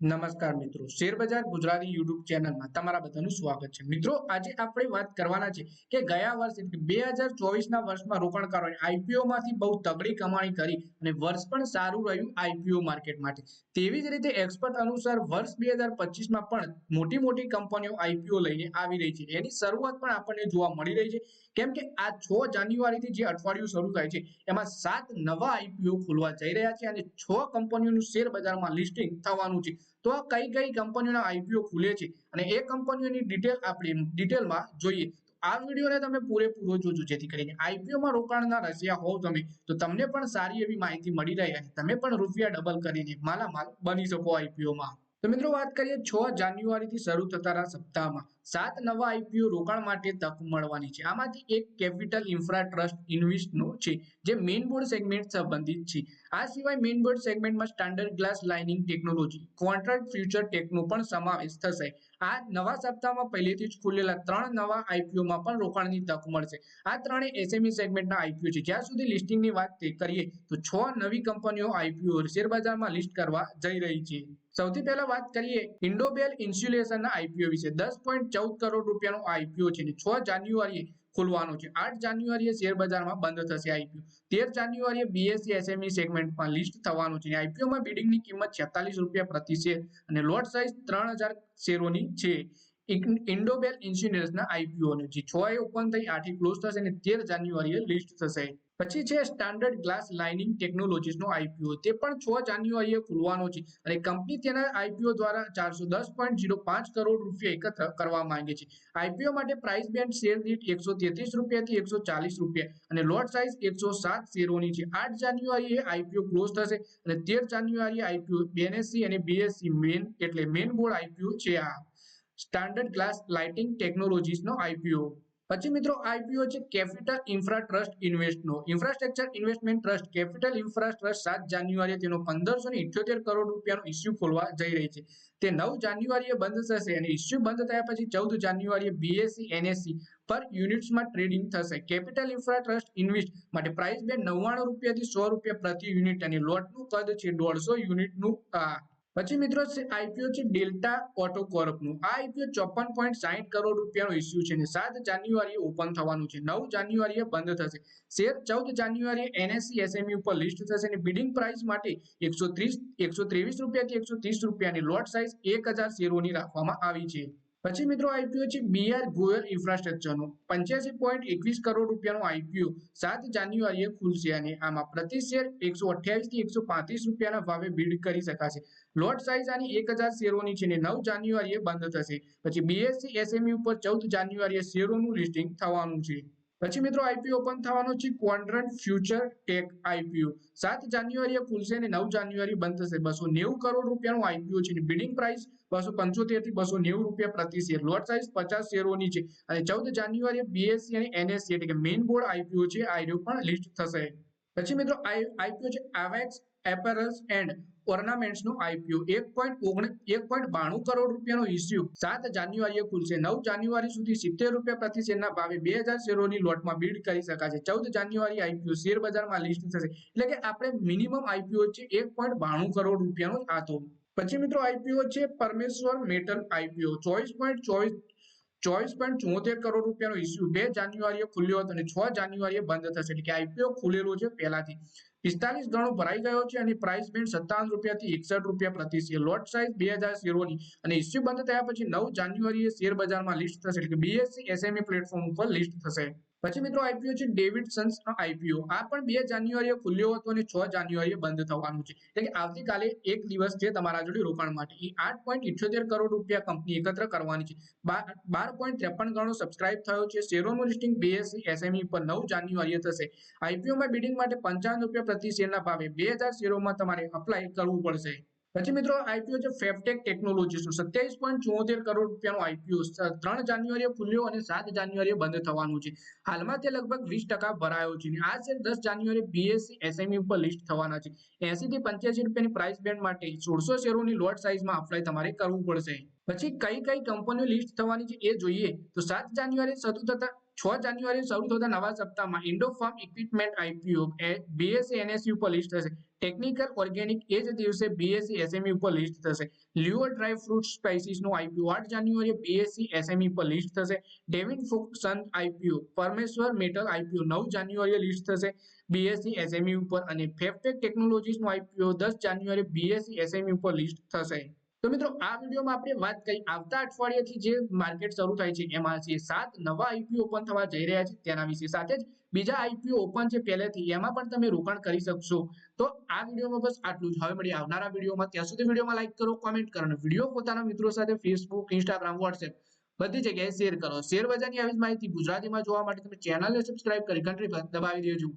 નમસ્કાર મિત્રો. શેરબજાર ગુજરાતી યુટ્યુબ ચેનલમાં તમારા બધાનું સ્વાગત છે. મિત્રો, આજે આપણે વાત કરવાના છે કે ગયા વર્ષ એટલે બે હજાર ચોવીસના વર્ષમાં રોકાણકારોએ આઈપીઓ માંથી બહુ તગડી કમાણી કરી અને વર્ષ પણ સારું રહ્યું આઈપીઓ માર્કેટ માટે. તેવી જ રીતે એક્સપર્ટ અનુસાર વર્ષ બે હજાર પચીસમાં પણ મોટી મોટી કંપનીઓ આઈપીઓ લઈને આવી રહી છે. એની શરૂઆત પણ આપણને જોવા મળી રહી છે. કેમ કે આ છ જાન્યુઆરીથી જે અઠવાડિયું શરૂ થાય છે, એમાં સાત નવા આઈપીઓ ખોલવા જઈ રહ્યા છે અને છ કંપનીઓનું શેર બજારમાં લિસ્ટિંગ થવાનું છે. તો કઈ કઈ કંપનીઓના આઈપીઓ ખુલે છે અને એ કંપનીઓની ડિટેલ આપણે ડિટેલમાં જોઈએ. આ વિડીયોને તમે પૂરેપૂરો જોજો, જેથી કરીને આઈપીઓમાં રોકાણના રસિયા હોવ તમે, તો તમને પણ સારી એવી માહિતી મળી રહે અને તમે પણ રૂપિયા ડબલ કરીને માલામાલ બની શકો આઈપીઓમાં તો મિત્રો વાત કરીએ છ જાન્યુઆરીથી શરૂ થતા સપ્તાહમાં. સાત નવા આઈપીઓ રોકાણ માટે તક મળવાની છે. આમાંથી એક કેપિટલ ઇન્ફ્રા ટ્રસ્ટ ઇન્વેસ્ટનો છે, જે મેઇન બોર્ડ સેગમેન્ટ સંબંધિત છે. આ સિવાય મેઇન બોર્ડ સેગમેન્ટમાં Standard Glass Lining Technology contract future techno પણ સમાવેશ થશે. આ નવા સપ્તાહમાં પહેલેથી જ ખુલેલા ત્રણ નવા આઈપીઓમાં પણ રોકાણની તક મળશે. આ ત્રણે એસએમઈ સેગમેન્ટના આઈપીઓ છે. જ્યાં સુધી લિસ્ટિંગની વાત કરીએ, તો છ નવી કંપનીઓ આઈપીઓ શેરબજારમાં લિસ્ટ કરવા જઈ રહી છે. સૌથી પહેલા વાત કરીએ ઇન્ડોબેલ ઇન્સ્યુલેશનના આઈપીઓ વિશે. દસ પોઈન્ટ ચૌદ કરોડ રૂપિયાનો આઈપીઓ છે છ જાન્યુઆરીએ ખુલવાનો છે. આઠ જાન્યુઆરીએ શેર બજારમાં બંધ થશે આઈપીઓ તેર જાન્યુઆરીએ બીએસસી એસએમઈ સેગમેન્ટમાં લિસ્ટ થવાનું છે આઈપીઓમાં બિડિંગની કિંમત છેતાલીસ રૂપિયા પ્રતિ શેર અને લોટ સાઇઝ ત્રણ હજાર શેરોની છે. ઇન્ડોબેલ ઇન્સ્યુરન્સના આઈપીઓ જે છ એ ઓપન થઈ, આઠે ક્લોઝ થશે અને તેર જાન્યુઆરીએ લિસ્ટ થશે. પછી છે સ્ટાન્ડર્ડ ગ્લાસ લાઇનિંગ ટેકનોલોજીસનો આઈપીઓ તે પણ છ જાન્યુઆરીએ ખુલવાનો છે અને કંપની તેના આઈપીઓ દ્વારા ચારસો દસ પોઈન્ટ ઝીરો પાંચ કરોડ રૂપિયા એકત્ર કરવા માંગે છે. આઈપીઓ માટે પ્રાઇસ બેન્ડ શેર દીઠ એકસો તેત્રીસ રૂપિયાથી એકસો ચાલીસ રૂપિયા અને લોટ સાઇઝ એકસો સાત શેરોની છે. આઠ જાન્યુઆરીએ આઈપીઓ ક્લોઝ થશે અને તેર જાન્યુઆરીએ આઈપીઓ બીએનએસસી અને બીએસસી મેન એટલે મેન બોર્ડ આઈપીઓ છે આ. સ્ટાન્ડર્ડ ગ્લાસ લાઇટિંગ ટેકનોલોજીસનો આઈપીઓ પછી મિત્રો આઈપીઓ છે capital infra trust ઇન્વેસ્ટનો. Infrastructure investment trust, capital infra trust સાત જાન્યુઆરીએ તેનો પંદરસો ને ઇઠ્યોતેર કરોડ રૂપિયાનો ઇસ્યુ ખોલવા જઈ રહી છે. તે નવ જાન્યુઆરીએ બંધ થશે અને ઇસ્યુ બંધ થયા પછી ચૌદ જાન્યુઆરીએ બીએસસી એનએસસી પર યુનિટ્સમાં ટ્રેડિંગ થશે. કેપિટલ ઇન્ફ્રા ટ્રસ્ટ ઇન્વેસ્ટ માટે પ્રાઇસ બે નવ્વાણું રૂપિયાથી સો રૂપિયા પ્રતિ યુનિટ અને લોટનું કદ છે દોઢસો યુનિટનું પછી મિત્રો આઈપીઓ છે ડેલ્ટા ઓટો કોર્પનું આ આઈપીઓ ચોપન પોઈન્ટ સાહીઠ કરોડ રૂપિયાનો ઇસ્યુ છે અને સાત જાન્યુઆરીએ ઓપન થવાનું છે. નવ જાન્યુઆરીએ બંધ થશે. શેર ચૌદ જાન્યુઆરીએ એનએસસી એસએમઈ ઉપર લિસ્ટ થશે અને બિડિંગ પ્રાઇસ માટે એકસો ત્રીસ, એકસો ત્રેવીસ રૂપિયાથી એકસો ત્રીસ રૂપિયાની લોટ સાઇઝ એક હજાર શેરોની રાખવામાં આવી છે. પછી મિત્રો આઈપીઓ છે બીઆર ગોયલ ઇન્ફ્રાસ્ટ્રક્ચરનું. પંચ્યાસી પોઈન્ટ એકવીસ કરોડ રૂપિયાનો આઈપીઓ સાત જાન્યુઆરીએ ખુલશે અને આમાં પ્રતિ શેર એકસો અઠ્યાવીસથી એકસો પાંત્રીસ રૂપિયાના ભાવે બીડ કરી શકાશે. લોટ સાઇઝ આની એક હજાર શેરોની છે ને નવ જાન્યુઆરીએ બંધ થશે. પછી બીએસસી એસએમઈ ઉપર ચૌદ જાન્યુઆરીએ શેરોનું લિસ્ટિંગ થવાનું છે. પછી મિત્રો આઈપીઓ ઓપન થવાનો છે ક્વોન્ટ્રન્ટ ફ્યુચર ટેક આઈપીઓ સાત જાન્યુઆરીએ ખુલશે અને નવ જાન્યુઆરી બંધ થશે. બસો નેવું કરોડ રૂપિયાનું આઈપીઓ છે બિડિંગ પ્રાઇસ બસો પંચોતેરથી બસો નેવું રૂપિયા પ્રતિ શેર લોટ સાઇઝ પચાસ શેરોની છે. અને ચૌદ જાન્યુઆરીએ બીએસસી અને એનએસસી એટલે કે મેઇન બોર્ડ આઈપીઓ છે આઈડીઓ પણ લિસ્ટ થશે. પછી મિત્રો આઈપીઓ છે એવેક્સ એપેરલ્સ એન્ડ ઓર્નામેન્ટ્સનો આઈપીઓ એક પોઈન્ટ ઓગણ એક પોઈન્ટ બાણું કરોડ રૂપિયાનો ઇસ્યુ સાત જાન્યુઆરીએ ખુલશે. નવ જાન્યુઆરી સુધી સિત્તેર રૂપિયા પ્રતિ શેરના ભાવે બે હજાર શેરોની લોટમાં બીડ કરી શકાશે. ચૌદ જાન્યુઆરી આઈપીઓ શેર બજારમાં લિસ્ટ થશે. એટલે કે આપણે મિનિમમ આઈપીઓ છે એક પોઈન્ટ બાણું કરોડ રૂપિયાનો હતો પછી મિત્રો આઈપીઓ છે પરમેશ્વર મેટલ આઈપીઓ. ચોવીસ પોઈન્ટ ચોવીસ ચોવીસ પોઈન્ટ ચોતેર કરોડ રૂપિયાનો ઇસ્યુ બે જાન્યુઆરીએ ખુલ્યો હતો અને છ જાન્યુઆરીએ બંધ થશે. એટલે કે આઈપીઓ ખુલેલો છે પહેલાથી. પિસ્તાલીસ ગણો ભરાઈ ગયો છે અને પ્રાઇસ બેન્ડ સત્તાવન રૂપિયાથી એકસઠ રૂપિયા પ્રતિ શેર લોટ સાઇઝ બે હજાર શેરોની અને ઇસ્યુ બંધ થયા પછી નવ જાન્યુઆરીએ શેર બજારમાં લિસ્ટ થશે એટલે કે બીએસસી એસએમઈ પ્લેટફોર્મ ઉપર લિસ્ટ થશે. પછી મિત્રો આઈપીઓ છે ડેવિડસન્સ આઈપીઓ આ પણ બે જાન્યુઆરીએ ખુલ્યો હતો અને છ જાન્યુઆરીએ બંધ થવાનું છે. એટલે કે આવતીકાલે એક દિવસ છે તમારા જોડે રોકાણ માટે. એ આઠ પોઈન્ટ ઇઠ્યોતેર કરોડ રૂપિયા કંપની એકત્ર કરવાની છે. બાર પોઈન્ટ ત્રેપન ગણો સબસ્ક્રાઇબ થયો છે. શેરોનું લિસ્ટિંગ બીએસસી એસએમઈ પર નવ જાન્યુઆરીએ થશે. આઈપીઓમાં બિડિંગ માટે પંચાવન રૂપિયા પ્રતિ શેરના ભાવે બે હજાર શેરોમાં તમારે અપ્લાય કરવું પડશે. પછી મિત્રો આઈપીઓ છે ફેફટેક ટેકનોલોજીસનું સત્યાવીસ પોઈન્ટ ચોતેર કરોડ રૂપિયાનું આઈપીઓ ત્રણ જાન્યુઆરીએ ખુલ્યો અને સાત જાન્યુઆરીએ બંધ થવાનું છે. હાલમાં તે લગભગ વીસ ટકા ભરાયો છે આ શેર દસ જાન્યુઆરી બીએસસી એસએમઈ ઉપર લિસ્ટ થવાના છે. એસી થી પંચ્યાસી રૂપિયાની પ્રાઇસ બેન્ડ માટે સોળસો શેરોની લોટ સાઇઝમાં અપ્લાય તમારે કરવું પડશે. પછી કઈ કઈ કંપનીઓ લિસ્ટ થવાની છે એ જોઈએ. તો સાત જાન્યુઆરી શરૂ થતા, છ જાન્યુઆરી શરૂ થતા નવા સપ્તાહમાં Indo farm equipment IPO BSE NSE ઉપર લિસ્ટ થશે. ટેકનિકલ ઓર્ગેનિક એ જ દિવસે બીએસસી એસએમઈ ઉપર લિસ્ટ થશે. લ્યુઅર ડ્રાય ફ્રૂટ સ્પાઇસીસનું આઈપીઓ આઠ જાન્યુઆરી બીએસસી એસએમઈ પર લિસ્ટ થશે. David Foxon IPO Parmeshwar metal IPO નવ જાન્યુઆરીએ લિસ્ટ થશે. બીએસસી એસએમઈ ઉપર અને ફેફટેક ટેકનોલોજીસનું આઈપીઓ દસ જાન્યુઆરી બીએસસી એસએમઈ ઉપર લિસ્ટ થશે. તો મિત્રો, આ વિડીયોમાં આપણે વાત કરી આવતા અઠવાડિયાથી જે માર્કેટ શરૂ થાય છે, એમાં જે સાત નવા આઈપીઓ ઓપન થવા જઈ રહ્યા છે, તેના વિશે સાથે જ બીજા આઈપીઓ ઓપન છે પહેલેથી, એમાં પણ તમે રોકાણ કરી શકશો. તો આ વિડીયોમાં બસ આટલું જ. હવે મળી આવનારા વિડીયોમાં. ત્યાં સુધી વિડીયોમાં લાઈક કરો કોમેન્ટ કરો અને વીડિયો પોતાના મિત્રો સાથે ફેસબુક ઇન્સ્ટાગ્રામ વોટ્સએપ બધી જગ્યાએ શેર કરો. શેર બજારની આવી માહિતી ગુજરાતીમાં જોવા માટે તમે ચેનલને સબસ્ક્રાઇબ કરી ઘંટડી દબાવી દેજો.